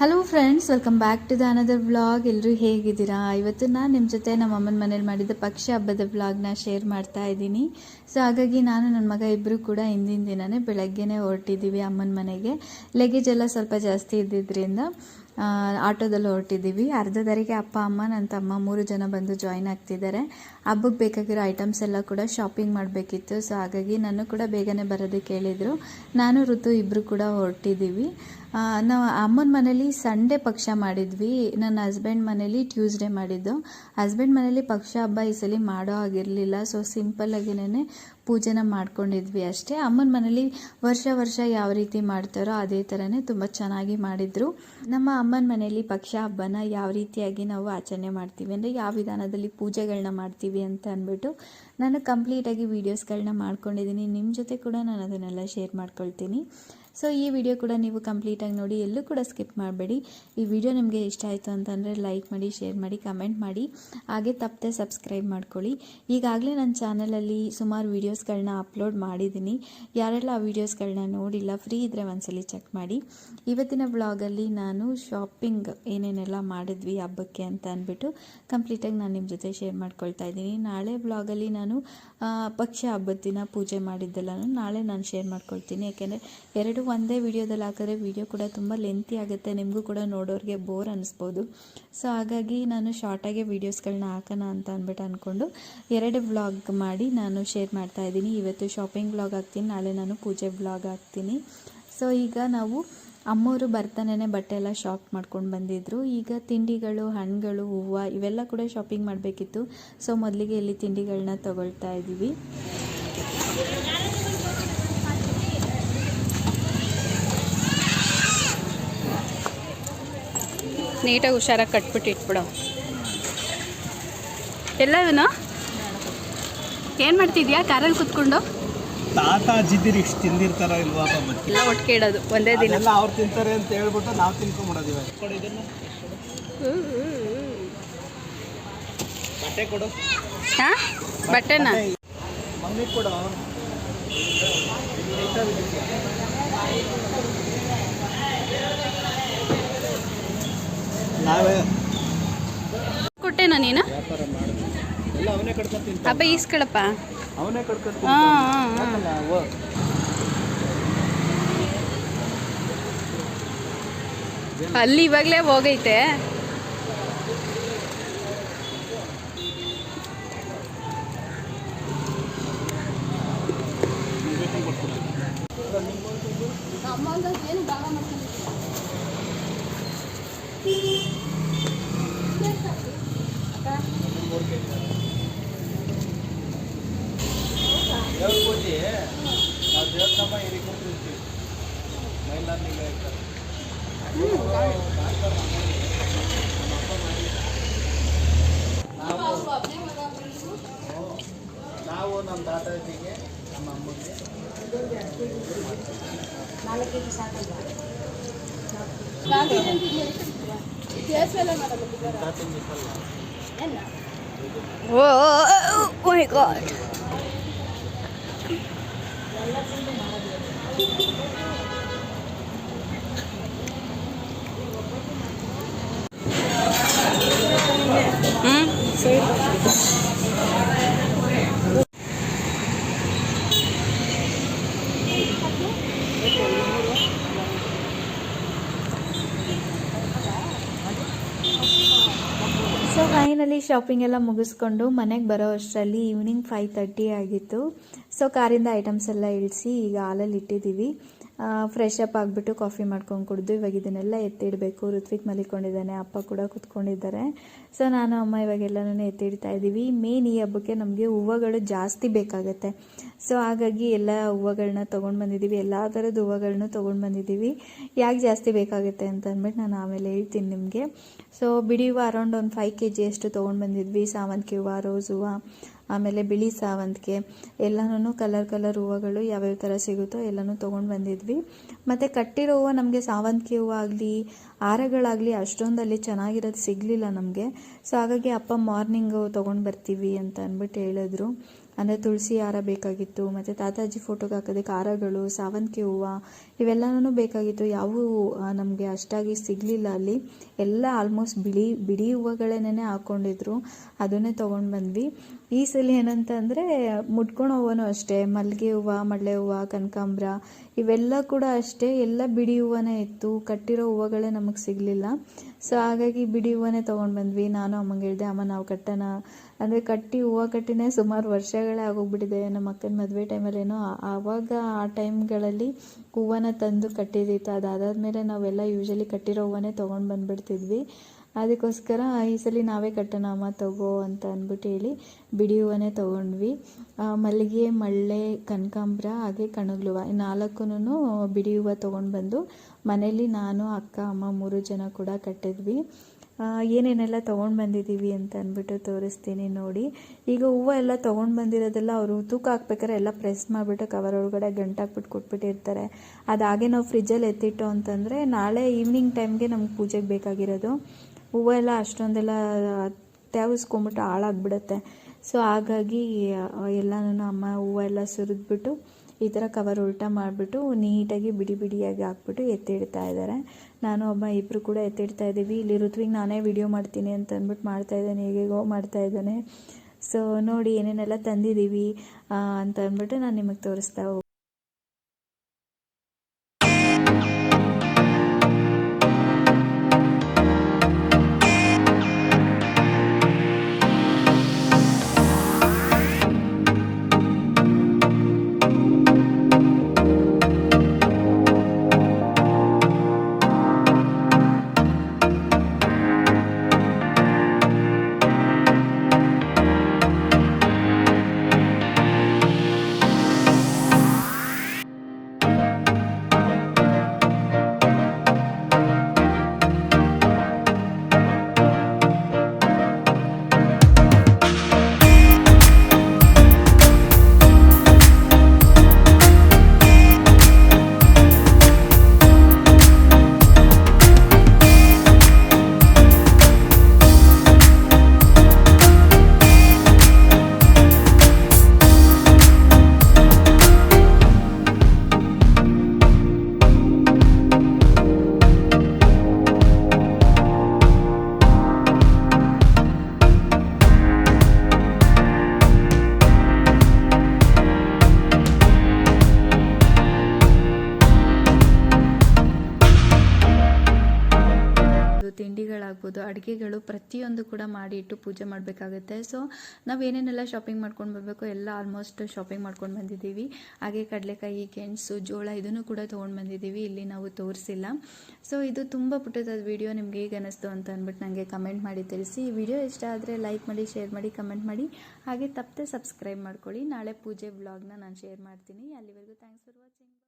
Hello friends welcome back to the another vlog ಎಲ್ಲರೂ ಹೇಗಿದ್ದೀರಾ? ಇವತ್ತು ನಾನು ನಿಮ್ಮ ಜೊತೆ ನಮ್ಮ ಅಮ್ಮನ ಮನೇಲಿ ಮಾಡಿದ ಪಕ್ಷಿ ಹಬ್ಬದ ವ್ಲಾಗ್ನ ಶೇರ್ ಮಾಡ್ತಾ ಇದ್ದೀನಿ. ಸೊ ಹಾಗಾಗಿ ನಾನು ನನ್ನ ಮಗ ಇಬ್ಬರು ಕೂಡ ಹಿಂದಿನ ದಿನವೇ ಬೆಳಗ್ಗೆನೇ ಹೊರಟಿದ್ದೀವಿ ಅಮ್ಮನ ಮನೆಗೆ. ಲಗೇಜ್ ಎಲ್ಲ ಸ್ವಲ್ಪ ಜಾಸ್ತಿ ಇದ್ದಿದ್ದರಿಂದ ಆಟೋದಲ್ಲಿ ಹೊರಟಿದ್ದೀವಿ. ಅರ್ಧ ದಾರಿಗೆ ಅಪ್ಪ, ಅಮ್ಮ ನನ್ನ ತಮ್ಮ ಮೂರು ಜನ ಬಂದು ಜಾಯಿನ್ ಆಗ್ತಿದ್ದಾರೆ. ಹಬ್ಬಕ್ಕೆ ಬೇಕಾಗಿರೋ ಐಟಮ್ಸ್ ಎಲ್ಲ ಕೂಡ ಶಾಪಿಂಗ್ ಮಾಡಬೇಕಿತ್ತು. ಸೊ ಹಾಗಾಗಿ ನಾನು ಕೂಡ ಬೇಗನೆ ಬರೋದಕ್ಕೆ ಹೇಳಿದರು ನಾನು, ಋತು ಇಬ್ಬರು ಕೂಡ ಹೊರಟಿದ್ದೀವಿ. ನಾವು ಅಮ್ಮನ ಮನೇಲಿ ಸಂಡೇ ಪಕ್ಷ ಮಾಡಿದ್ವಿ. ನನ್ನ ಹಸ್ಬೆಂಡ್ ಮನೇಲಿ ಟ್ಯೂಸ್ಡೇ ಮಾಡಿದ್ದು. ಹಸ್ಬೆಂಡ್ ಮನೇಲಿ ಪಕ್ಷ ಹಬ್ಬ ಈ ಸಲ ಮಾಡೋ ಆಗಿರಲಿಲ್ಲ ಸೊ ಸಿಂಪಲ್ಲಾಗಿನೇ ಪೂಜೆನ ಮಾಡ್ಕೊಂಡಿದ್ವಿ ಅಷ್ಟೇ. ಅಮ್ಮನ ಮನೇಲಿ ವರ್ಷ ವರ್ಷ ಯಾವ ರೀತಿ ಮಾಡ್ತಾರೋ ಅದೇ ಥರನೇ ತುಂಬ ಚೆನ್ನಾಗಿ ಮಾಡಿದರು. ನಮ್ಮ ಅಮ್ಮನ ಮನೆಯಲ್ಲಿ ಪಕ್ಷ, ಹಬ್ಬನ ಯಾವ ರೀತಿಯಾಗಿ ನಾವು ಆಚರಣೆ ಮಾಡ್ತೀವಿ ಅಂದರೆ ಯಾವ ವಿಧಾನದಲ್ಲಿ ಪೂಜೆಗಳನ್ನ ಮಾಡ್ತೀವಿ ಅಂತ ಅಂದ್ಬಿಟ್ಟು ನಾನು ಕಂಪ್ಲೀಟಾಗಿ ವೀಡಿಯೋಸ್ಗಳನ್ನ ಮಾಡ್ಕೊಂಡಿದ್ದೀನಿ. ನಿಮ್ಮ ಜೊತೆ ಕೂಡ ನಾನು ಅದನ್ನೆಲ್ಲ ಶೇರ್ ಮಾಡ್ಕೊಳ್ತೀನಿ. ಸೊ ಈ ವಿಡಿಯೋ ಕೂಡ ನೀವು ಕಂಪ್ಲೀಟಾಗಿ ನೋಡಿ, ಎಲ್ಲೂ ಕೂಡ ಸ್ಕಿಪ್ ಮಾಡಬೇಡಿ. ಈ ವಿಡಿಯೋ ನಿಮಗೆ ಇಷ್ಟ ಆಯಿತು ಅಂತಂದರೆ ಲೈಕ್ ಮಾಡಿ ಶೇರ್ ಮಾಡಿ ಕಮೆಂಟ್ ಮಾಡಿ. ಹಾಗೆ ತಪ್ಪದೆ ಸಬ್ಸ್ಕ್ರೈಬ್ ಮಾಡ್ಕೊಳ್ಳಿ. ಈಗಾಗಲೇ ನನ್ನ ಚಾನಲಲ್ಲಿ ಸುಮಾರು ವೀಡಿಯೋಸ್ಗಳನ್ನ ಅಪ್ಲೋಡ್ ಮಾಡಿದ್ದೀನಿ. ಯಾರೆಲ್ಲ ಆ ವೀಡಿಯೋಸ್ಗಳನ್ನ ನೋಡಿಲ್ಲ ಫ್ರೀ ಇದ್ದರೆ ಒಂದ್ಸಲಿ ಚೆಕ್ ಮಾಡಿ. ಇವತ್ತಿನ ಬ್ಲಾಗಲ್ಲಿ ನಾನು ಶಾಪಿಂಗ್ ಏನೇನೆಲ್ಲ ಮಾಡಿದ್ವಿ ಹಬ್ಬಕ್ಕೆ ಅಂತ ಅಂದ್ಬಿಟ್ಟು ಕಂಪ್ಲೀಟಾಗಿ ನಾನು ನಿಮ್ಮ ಜೊತೆ ಶೇರ್ ಮಾಡ್ಕೊಳ್ತಾ ಇದ್ದೀನಿ. ನಾಳೆ ಬ್ಲಾಗಲ್ಲಿ ನಾನು ಪಕ್ಷ ಹಬ್ಬದ ದಿನ ಪೂಜೆ ಮಾಡಿದ್ದೆಲ್ಲ ನಾಳೆ ನಾನು ಶೇರ್ ಮಾಡ್ಕೊಳ್ತೀನಿ. ಯಾಕೆಂದರೆ ಎರಡು ಒಂದೇ ವಿಡಿಯೋದಲ್ಲಿ ಹಾಕಿದ್ರೆ ವಿಡಿಯೋ ಕೂಡ ತುಂಬ ಲೆಂತಿ ಆಗುತ್ತೆ. ನಿಮಗೂ ಕೂಡ ನೋಡೋರಿಗೆ ಬೋರ್ ಅನ್ನಿಸ್ಬೋದು ಸೊ ಹಾಗಾಗಿ ನಾನು ಶಾರ್ಟಾಗೆ ವೀಡಿಯೋಸ್ಗಳನ್ನ ಹಾಕೋಣ ಅಂತ ಅಂದ್ಬಿಟ್ಟು ಅಂದ್ಕೊಂಡು ಎರಡು ವ್ಲಾಗ್ ಮಾಡಿ ನಾನು ಶೇರ್ ಮಾಡ್ತಾ ಇದ್ದೀನಿ. ಇವತ್ತು ಶಾಪಿಂಗ್ ವ್ಲಾಗ್ ಹಾಕ್ತೀನಿ, ನಾಳೆ ನಾನು ಪೂಜೆ ವ್ಲಾಗ್ ಹಾಕ್ತೀನಿ. ಸೊ ಈಗ ನಾವು ಅಮ್ಮವರು ಬರ್ತಾನೆ ಬಟ್ಟೆ ಎಲ್ಲ ಶಾಪ್ ಮಾಡ್ಕೊಂಡು ಬಂದಿದ್ರು. ಈಗ ತಿಂಡಿಗಳು, ಹಣ್ಣುಗಳು, ಹೂವು ಇವೆಲ್ಲ ಕೂಡ ಶಾಪಿಂಗ್ ಮಾಡಬೇಕಿತ್ತು. ಸೊ ಮೊದಲಿಗೆ ಇಲ್ಲಿ ತಿಂಡಿಗಳನ್ನ ತಗೊಳ್ತಾ ಇದ್ದೀವಿ. ನೀಟಾಗಿ ಹುಷಾರಾಗಿ ಕಟ್ಬಿಟ್ಟು ಇಟ್ಬಿಡು. ಎಲ್ಲ ಇವನು? ಏನು ಮಾಡ್ತಿದ್ಯಾ ಕಾರಲ್ಲಿ ಕುತ್ಕೊಂಡು? ತಾತ ಅಜ್ಜಿದಿರು ಇಷ್ಟು ತಿಂದಿರ್ತಾರ ಇಲ್ವಾ ಎಲ್ಲ ಒಟ್ಟಿಗೆ ಇಡೋದು ಒಂದೇ ದಿನ. ಎಲ್ಲ ಅವ್ರು ತಿಂತಾರೆ ಅಂತ ಹೇಳ್ಬಿಟ್ಟು ನಾವು ತಿನ್ಕೊಂಬಿಡೋದು ಇವಾಗ. ಕೊಡು ಇದನ್ನ. ಬಟ್ಟೆ ಕೊಡು. ಹಾಂ? ಬಟ್ಟೆನ? ಮಮ್ಮಿ ಕೊಡು. ನಾವೇ ಕೊಟ್ಟೆನಾ ನೀನು? ಹಬ್ಬ ಈಸ್ಕೊಳಪ್ಪ ಅವನೇ ಕಡ್ಕೊಂಡು ಹಾಂ ಹಾಂ ಹಾಂ. ನಾವು ಅಲ್ಲಿ ಇವಾಗಲೇ ಹೋಗೈತೆ. ದೇವ್ರ ಪೂಜೆ ನಾವು ದೇವ್ರಮ್ಮ ಹಿರಿಕೊಂಡಿರ್ತೀವಿ ಮೈಲಾರ್ನಿಗೆ ಇರ್ತಾರೆ ನಾವು ನಾವು ನಮ್ಮ ತಾತಾಜಿಗೆ ನಮ್ಮ ಅಮ್ಮಗೆ ತಾತನ ಮಿಸಲ್ಲ Whoa, oh my god. Hmm? Shopping ಎಲ್ಲ ಮುಗಿಸ್ಕೊಂಡು ಮನೆಗೆ ಬರೋ ಅಷ್ಟರಲ್ಲಿ ಈವ್ನಿಂಗ್ ಫೈವ್ ತರ್ಟಿ ಆಗಿತ್ತು. ಸೊ ಕಾರಿಂದ ಐಟಮ್ಸ್ ಎಲ್ಲ ಇಳಿಸಿ ಈಗ ಹಾಲಲ್ಲಿ ಇಟ್ಟಿದ್ದೀವಿ. ಫ್ರೆಶ್ ಅಪ್ ಆಗಿಬಿಟ್ಟು ಕಾಫಿ ಮಾಡ್ಕೊಂಡು ಕುಡಿದು ಇವಾಗ ಇದನ್ನೆಲ್ಲ ಎತ್ತಿಡಬೇಕು. ಋತ್ವಿಕ್ ಮಲಿಕೊಂಡಿದ್ದಾನೆ, ಅಪ್ಪ ಕೂಡ ಕುತ್ಕೊಂಡಿದ್ದಾರೆ. ಸೊ ನಾನು, ಅಮ್ಮ ಇವಾಗೆಲ್ಲನೂ ಎತ್ತಿಡ್ತಾ ಇದ್ದೀವಿ. ಮೇನ್ ಈ ಹಬ್ಬಕ್ಕೆ ನಮಗೆ ಹೂವುಗಳು ಜಾಸ್ತಿ ಬೇಕಾಗುತ್ತೆ. ಸೊ ಹಾಗಾಗಿ ಎಲ್ಲ ಹೂವುಗಳನ್ನ ತೊಗೊಂಡು ಬಂದಿದ್ದೀವಿ. ಎಲ್ಲ ಥರದ ಹೂವುಗಳನ್ನೂ ತೊಗೊಂಡು ಬಂದಿದ್ದೀವಿ. ಯಾಕೆ ಜಾಸ್ತಿ ಬೇಕಾಗುತ್ತೆ ಅಂತ ಅಂದ್ಬಿಟ್ಟು ನಾನು ಆಮೇಲೆ ಹೇಳ್ತೀನಿ ನಿಮಗೆ. ಸೊ ಬಿಡಿ ಹೂವು ಅರೌಂಡ್ ಒಂದು ಫೈವ್ ಕೆ ಜಿಯಷ್ಟು ತೊಗೊಂಡು ಬಂದಿದ್ವಿ. ಸಾವಂತಿಗೆ ಹೂವು ರೋಸ್ ಹೂವು ಆಮೇಲೆ ಬಿಳಿ ಸಾವಂತಿಗೆ ಎಲ್ಲನೂ ಕಲರ್ ಕಲರ್ ಹೂವುಗಳು ಯಾವ್ಯಾವ ಥರ ಸಿಗುತ್ತೋ ಎಲ್ಲನೂ ತೊಗೊಂಡು ಬಂದಿದ್ವಿ. ಮತ್ತು ಕಟ್ಟಿರೋ ಹೂವು ನಮಗೆ ಸಾವಂತಿಗೆ ಹೂವು ಆಗಲಿ ಹಾರಗಳಾಗಲಿ ಅಷ್ಟೊಂದಲ್ಲಿ ಚೆನ್ನಾಗಿರೋದು ಸಿಗಲಿಲ್ಲ ನಮಗೆ. ಸೊ ಹಾಗಾಗಿ ಅಪ್ಪ ಮಾರ್ನಿಂಗು ತೊಗೊಂಡು ಬರ್ತೀವಿ ಅಂತ ಅಂದ್ಬಿಟ್ಟು ಹೇಳಿದ್ರು. ಅಂದರೆ ತುಳಸಿ ಹಾರ ಬೇಕಾಗಿತ್ತು, ಮತ್ತು ತಾತಾಜಿ ಫೋಟೋಗೆ ಹಾಕೋದಕ್ಕೆ ಹಾರಗಳು ಸಾವಂತಿಗೆ ಹೂವು, ಇವೆಲ್ಲನೂ ಬೇಕಾಗಿತ್ತು. ಯಾವುವು ನಮಗೆ ಅಷ್ಟಾಗಿ ಸಿಗಲಿಲ್ಲ ಅಲ್ಲಿ. ಎಲ್ಲ ಆಲ್ಮೋಸ್ಟ್ ಬಿಳಿ ಬಿಡಿ ಹೂವುಗಳನ್ನೇ ಹಾಕ್ಕೊಂಡಿದ್ರು ಅದನ್ನೇ ತೊಗೊಂಡು ಬಂದ್ವಿ. ಈ ಸಲ ಏನಂತ ಅಂದರೆ ಮುಟ್ಕೊಂಡು ಹೂವನೂ ಅಷ್ಟೇ. ಮಲ್ಲಿಗೆ ಹೂವು ಮಳ್ಳೆ ಹೂವು, ಕನಕಾಂಬ್ರ, ಇವೆಲ್ಲ ಕೂಡ ಅಷ್ಟೇ. ಎಲ್ಲ ಬಿಡಿ ಹೂವನೇ ಇತ್ತು. ಕಟ್ಟಿರೋ ಹೂವುಗಳೇ ನಮಗೆ ಸಿಗಲಿಲ್ಲ. ಸೊ ಹಾಗಾಗಿ ಬಿಡಿ ಹೂವನೇ ತೊಗೊಂಡು ಬಂದ್ವಿ. ನಾನು ಅಮ್ಮಂಗೆ ಹೇಳಿದೆ, ಅಮ್ಮ, ನಾವು ಕಟ್ಟೋಣ. ಅಂದರೆ ಕಟ್ಟಿ ಹೂವು ಕಟ್ಟಿನೇ ಸುಮಾರು ವರ್ಷಗಳೇ ಆಗೋಗ್ಬಿಟ್ಟಿದೆ. ನಮ್ಮ ಅಕ್ಕನ ಮದುವೆ ಟೈಮಲ್ಲೇನೋ ಆವಾಗ ಆ ಟೈಮ್ಗಳಲ್ಲಿ ಹೂವನ್ನ ತಂದು ಕಟ್ಟಿದ್ದಿತ್ತು ಅದಾದಮೇಲೆ ನಾವೆಲ್ಲ ಯೂಶಲಿ ಕಟ್ಟಿರೋ ಹೂವನೇ ತೊಗೊಂಡು ಬಂದುಬಿಡ್ತಿದ್ವಿ. ಅದಕ್ಕೋಸ್ಕರ ಈ ಸಲ ನಾವೇ ಕಟ್ಟೋಣ, ಅಮ್ಮ, ತಗೋ ಅಂತ ಅಂದ್ಬಿಟ್ಟು ಹೇಳಿ ಬಿಡಿ ಹೂವನೇ ತೊಗೊಂಡ್ವಿ. ಮಲ್ಲಿಗೆ, ಮಳ್ಳೆ, ಕನಕಾಂಬ್ರ, ಹಾಗೆ ಕಣಗ್ಲುವ ನಾಲ್ಕುನು ಬಿಡಿ ಹೂವು ತೊಗೊಂಡು ಬಂದು ಮನೇಲಿ ನಾನು, ಅಕ್ಕ, ಅಮ್ಮ ಮೂರು ಜನ ಕೂಡ ಕಟ್ಟಿದ್ವಿ. ಏನೇನೆಲ್ಲ ತೊಗೊಂಡು ಬಂದಿದ್ದೀವಿ ಅಂತ ಅಂದ್ಬಿಟ್ಟು ತೋರಿಸ್ತೀನಿ ನೋಡಿ. ಈಗ ಹೂವು ಎಲ್ಲ ತೊಗೊಂಡು ಬಂದಿರೋದೆಲ್ಲ ಅವರು ತೂಕ ಹಾಕ್ಬೇಕಾದ್ರೆ ಎಲ್ಲ ಪ್ರೆಸ್ ಮಾಡಿಬಿಟ್ಟು ಕವರ್ ಒಳಗಡೆ ಗಂಟಾಕ್ಬಿಟ್ಟು ಕೊಟ್ಬಿಟ್ಟಿರ್ತಾರೆ. ಅದು ಹಾಗೆ ನಾವು ಫ್ರಿಜ್ಜಲ್ಲಿ ಎತ್ತಿಟ್ಟು ಅಂತಂದರೆ ನಾಳೆ ಈವ್ನಿಂಗ್ ಟೈಮ್ಗೆ ನಮ್ಗೆ ಪೂಜೆಗೆ ಬೇಕಾಗಿರೋದು. ಹೂವು ಎಲ್ಲ ಅಷ್ಟೊಂದೆಲ್ಲ ತ್ಯಾವಿಸ್ಕೊಂಬಿಟ್ಟು ಹಾಳಾಗ್ಬಿಡುತ್ತೆ. ಸೊ ಹಾಗಾಗಿ ಎಲ್ಲನೂ ಅಮ್ಮ ಹೂವು ಎಲ್ಲ ಸುರಿದ್ಬಿಟ್ಟು ಈ ಥರ ಕವರ್ ಉಲ್ಟಾ ಮಾಡಿಬಿಟ್ಟು ನೀಟಾಗಿ ಬಿಡಿ ಬಿಡಿಯಾಗಿ ಹಾಕ್ಬಿಟ್ಟು ಎತ್ತಿಡ್ತಾ ಇದ್ದಾರೆ. ನಾನು ಒಬ್ಬ ಇಬ್ಬರು ಕೂಡ ಎತ್ತಿಡ್ತಾ ಇದ್ದೀವಿ. ಇಲ್ಲಿ ಋತುವಿಗೆ ನಾನೇ ವಿಡಿಯೋ ಮಾಡ್ತೀನಿ ಅಂತ ಅಂದ್ಬಿಟ್ಟು ಮಾಡ್ತಾ ಇದ್ದಾನೆ, ಹೇಗೇಗೋ ಮಾಡ್ತಾ ಇದ್ದಾನೆ. ಸೊ ನೋಡಿ ಏನೇನೆಲ್ಲ ತಂದಿದ್ದೀವಿ ಅಂತ ಅಂದ್ಬಿಟ್ಟು ನಾನು ನಿಮಗೆ ತೋರಿಸ್ತಾ ಹೋಗ್ತೀನಿ ತಿಂಡಿಗಳಾಗ್ಬೋದು ಅಡುಗೆಗಳು ಪ್ರತಿಯೊಂದು ಕೂಡ ಮಾಡಿ ಇಟ್ಟು ಪೂಜೆ ಮಾಡಬೇಕಾಗುತ್ತೆ. ಸೊ ನಾವು ಏನೇನೆಲ್ಲ ಶಾಪಿಂಗ್ ಮಾಡ್ಕೊಂಡು ಬರಬೇಕು ಎಲ್ಲ ಆಲ್ಮೋಸ್ಟ್ ಶಾಪಿಂಗ್ ಮಾಡ್ಕೊಂಡು ಬಂದಿದ್ದೀವಿ. ಹಾಗೆ ಕಡಲೆಕಾಯಿ, ಗೆಣಸು, ಜೋಳ ಇದನ್ನು ಕೂಡ ತೊಗೊಂಡು ಬಂದಿದ್ದೀವಿ. ಇಲ್ಲಿ ನಾವು ತೋರಿಸಿಲ್ಲ. ಸೊ ಇದು ತುಂಬ ಪುಟ್ಟದಾದ ವಿಡಿಯೋ ನಿಮ್ಗೆ ಹೇಗೆ ಅನ್ನಿಸ್ತು ಅಂತ ಅಂದ್ಬಿಟ್ಟು ನನಗೆ ಕಮೆಂಟ್ ಮಾಡಿ ತಿಳಿಸಿ. ಈ ವಿಡಿಯೋ ಇಷ್ಟ ಆದರೆ ಲೈಕ್ ಮಾಡಿ ಶೇರ್ ಮಾಡಿ ಕಮೆಂಟ್ ಮಾಡಿ. ಹಾಗೆ ತಪ್ಪದೆ ಸಬ್ಸ್ಕ್ರೈಬ್ ಮಾಡ್ಕೊಳ್ಳಿ. ನಾಳೆ ಪೂಜೆ ವ್ಲಾಗ್ನ ನಾನು ಶೇರ್ ಮಾಡ್ತೀನಿ. ಅಲ್ಲಿವರೆಗೂ ಥ್ಯಾಂಕ್ಸ್ ಫಾರ್ ವಾಚಿಂಗ್